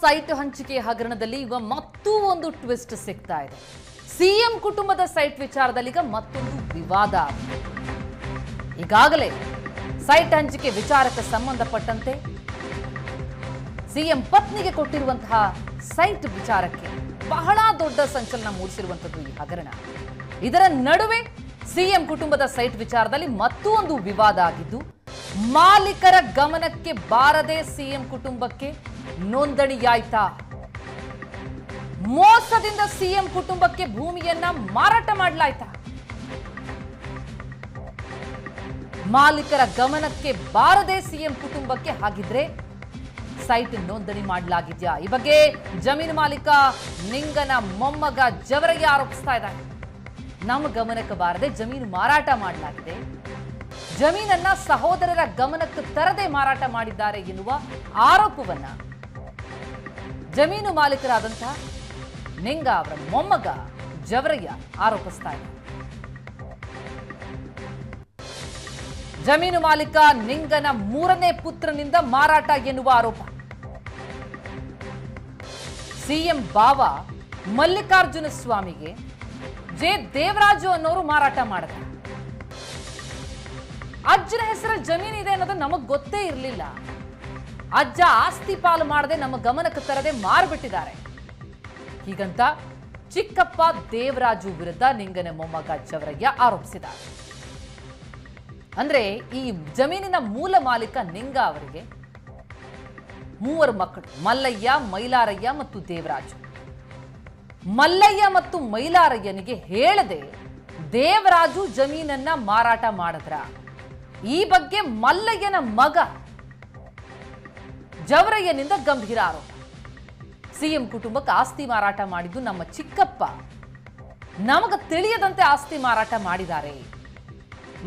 Site ಹಂಚಿಕೆ ಹಗರಣದಲ್ಲಿ ಈಗ ಮತ್ತೂ ಒಂದು ಟ್ವಿಸ್ಟ್ ಸಿಗ್ತಾ ಇದೆ ಸಿಎಂ ಕುಟುಂಬದ ಸೈಟ್ ವಿಚಾರದಲ್ಲಿ ಈಗ ಮತ್ತೊಂದು ವಿವಾದ. ಈಗಾಗಲೇ ಸೈಟ್ ಹಂಚಿಕೆ ವಿಚಾರಕ್ಕೆ ಸಂಬಂಧಪಟ್ಟಂತೆ ಸಿಎಂ ಪತ್ನಿಗೆ ಕೊಟ್ಟಿರುವಂತಹ ಸೈಟ್ ವಿಚಾರಕ್ಕೆ ಬಹಳ ದೊಡ್ಡ ಸಂಚಲನ ಮೂಡಿಸಿರುವಂತದ್ದು ಈ ಹಗರಣ ಇದರ ನಡುವೆ ಸಿಎಂ ಕುಟುಂಬದ ಸೈಟ್ ವಿಚಾರದಲ್ಲಿ ಮತ್ತೂ ಒಂದು ವಿವಾದ ಆಗಿದ್ದು, ಮಾಲೀಕರ ಗಮನಕ್ಕೆ ಬಾರದೆ ಸಿಎಂ ಕುಟುಂಬಕ್ಕೆ ನೋಂದಣಿಯಾಯ್ತಾ? ಮೋಸದಿಂದ ಸಿಎಂ ಕುಟುಂಬಕ್ಕೆ ಭೂಮಿಯನ್ನ ಮಾರಾಟ ಮಾಡಲಾಯ್ತಾ? ಮಾಲೀಕರ ಗಮನಕ್ಕೆ ಬಾರದೆ ಸಿಎಂ ಕುಟುಂಬಕ್ಕೆ ಹಾಗಿದ್ರೆ ಸೈಟ್ ನೋಂದಣಿ ಮಾಡಲಾಗಿದ್ಯಾ? ಈ ಬಗ್ಗೆ ಜಮೀನು ಮಾಲೀಕ ನಿಂಗನ ಮೊಮ್ಮಗ ಜವರಿಗೆ ಆರೋಪಿಸ್ತಾ ಇದ್ದಾರೆ ನಮ್ಮ ಗಮನಕ್ಕೆ ಬಾರದೆ ಜಮೀನು ಮಾರಾಟ ಮಾಡಲಾಗಿದೆ. ಜಮೀನನ್ನ ಸಹೋದರರ ಗಮನಕ್ಕೆ ತರದೆ ಮಾರಾಟ ಮಾಡಿದ್ದಾರೆ ಎನ್ನುವ ಆರೋಪವನ್ನ ಜಮೀನು ಮಾಲೀಕರಾದಂತಹ ನಿಂಗ ಅವರ ಮೊಮ್ಮಗ ಜವರಯ್ಯ ಆರೋಪಿಸ್ತಾ ಜಮೀನು ಮಾಲೀಕ ನಿಂಗನ ಮೂರನೇ ಪುತ್ರನಿಂದ ಮಾರಾಟ ಎನ್ನುವ ಆರೋಪ. ಸಿಎಂ ಬಾವ ಮಲ್ಲಿಕಾರ್ಜುನ ಸ್ವಾಮಿಗೆ ಜೆ ದೇವರಾಜು ಅನ್ನೋರು ಮಾರಾಟ ಮಾಡಿದ. ಅಜ್ಜನ ಹೆಸರ ಜಮೀನಿದೆ ಅನ್ನೋದು ನಮಗ್ ಗೊತ್ತೇ ಇರಲಿಲ್ಲ. ಅಜ್ಜ ಆಸ್ತಿ ಪಾಲು ಮಾಡದೆ ನಮ್ಮ ಗಮನಕ್ಕೆ ತರದೆ ಮಾರ್ಬಿಟ್ಟಿದ್ದಾರೆ. ಹೀಗಂತ ಚಿಕ್ಕಪ್ಪ ದೇವರಾಜು ವಿರುದ್ಧ ನಿಂಗನ ಮೊಮ್ಮಗ ಚವರಯ್ಯ ಆರೋಪಿಸಿದ್ದಾರೆ. ಅಂದ್ರೆ ಈ ಜಮೀನಿನ ಮೂಲ ಮಾಲೀಕ ನಿಂಗ ಅವರಿಗೆ ಮೂವರು ಮಕ್ಕಳು, ಮಲ್ಲಯ್ಯ, ಮೈಲಾರಯ್ಯ ಮತ್ತು ದೇವರಾಜು. ಮಲ್ಲಯ್ಯ ಮತ್ತು ಮೈಲಾರಯ್ಯನಿಗೆ ಹೇಳದೆ ದೇವರಾಜು ಜಮೀನನ್ನ ಮಾರಾಟ ಮಾಡಿದ್ರ. ಈ ಬಗ್ಗೆ ಮಲ್ಲಯ್ಯನ ಮಗ ಜವರಯ್ಯನಿಂದ ಗಂಭೀರ ಆರೋಪ. ಸಿಎಂ ಕುಟುಂಬಕ್ಕೆ ಆಸ್ತಿ ಮಾರಾಟ ಮಾಡಿದ್ದು ನಮ್ಮ ಚಿಕ್ಕಪ್ಪ. ನಮಗ ತಿಳಿಯದಂತೆ ಆಸ್ತಿ ಮಾರಾಟ ಮಾಡಿದ್ದಾರೆ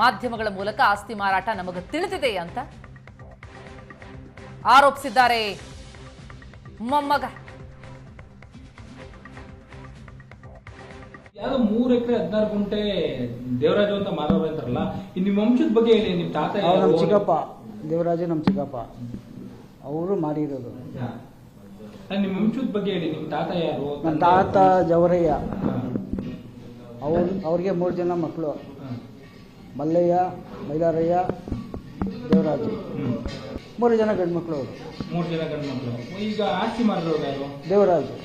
ಮಾಧ್ಯಮಗಳ ಮೂಲಕ ಆಸ್ತಿ ಮಾರಾಟ ನಮಗೆ ತಿಳಿದಿದೆ ಅಂತ ಆರೋಪಿಸಿದ್ದಾರೆ. ಮೊಮ್ಮಗ. ಯಾವ ಮೂರ್ ಎಕರೆ ಹದಿನಾರು ಗುಂಟೆ ದೇವರಾಜು ಅಂತ ಮಾರೋರು ಅಂತಾರಲ್ಲ ಇನ್ ನಿಮ್ ವಂಶದ ಬಗ್ಗೆ ಹೇಳಿ ನಿಮ್ ತಾತ ಅವ್ರು ನಮ್ಮ ಚಿಕ್ಕಪ್ಪ. ದೇವರಾಜು ನಮ್ಮ ಚಿಕ್ಕಪ್ಪ. ಅವರು ಮಾಡಿರೋದು. ಬಗ್ಗೆ ಹೇಳಿ ತಾತ ಯಾರು? ನನ್ನ ತಾತ ಜವರಯ್ಯ. ಅವ್ರು ಅವ್ರಿಗೆ ಮೂರು ಜನ ಮಕ್ಕಳು ಮಲ್ಲಯ್ಯ ಮೈಲಾರಯ್ಯ ದೇವರಾಜು. ಮೂರು ಜನ ಗಂಡು ಮಕ್ಕಳು ಅವರು. ಮೂರು ಜನ ಗಂಡು ಮಕ್ಕಳು ಈಗ ಆಸ್ತಿ ಯಾರು? ದೇವರಾಜು.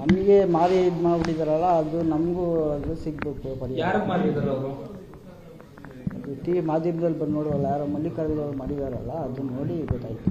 ನಮಗೆ ಮಾರಿ ಇದು ಮಾಡಿಬಿಟ್ಟಿದಾರಲ್ಲ ಅದು ನಮಗೂ ಅದು ಸಿಗಬೇಕು ಯಾರಿಗೆ ಅವರು? ಟಿ ಮಾಧ್ಯಮದಲ್ಲಿ ಬಂದು ನೋಡುವಲ್ಲ ಯಾರೋ ಮಲ್ಲಿಕಾರ್ಜುನ ಅವ್ರು ಮಾಡಿದಾರಲ್ಲ ಅದು ನೋಡಿ ಗೊತ್ತಾಯ್ತು.